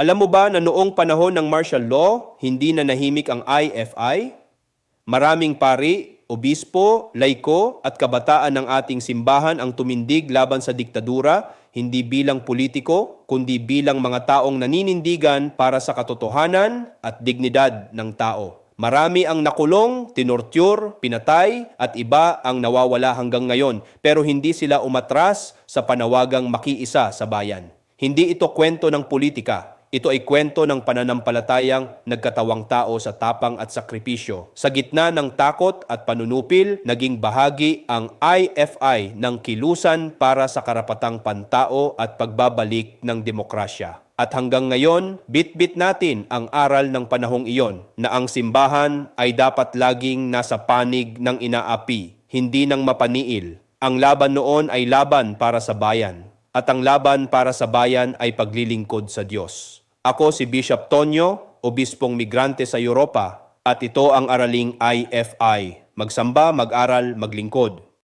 Alam mo ba na noong panahon ng martial law, hindi na nahimik ang IFI? Maraming pari, obispo, laiko at kabataan ng ating simbahan ang tumindig laban sa diktadura, hindi bilang politiko, kundi bilang mga taong naninindigan para sa katotohanan at dignidad ng tao. Marami ang nakulong, tinorture, pinatay at iba ang nawawala hanggang ngayon pero hindi sila umatras sa panawagang makiisa sa bayan. Hindi ito kwento ng politika. Ito ay kwento ng pananampalatayang nagkatawang tao sa tapang at sakripisyo. Sa gitna ng takot at panunupil, naging bahagi ang IFI ng kilusan para sa karapatang pantao at pagbabalik ng demokrasya. At hanggang ngayon, bit-bit natin ang aral ng panahong iyon na ang simbahan ay dapat laging nasa panig ng inaapi, hindi ng mapaniil. Ang laban noon ay laban para sa bayan at ang laban para sa bayan ay paglilingkod sa Diyos. Ako si Bishop Tonyo, obispong migrante sa Europa, at ito ang araling IFI. Magsamba, mag-aral, maglingkod.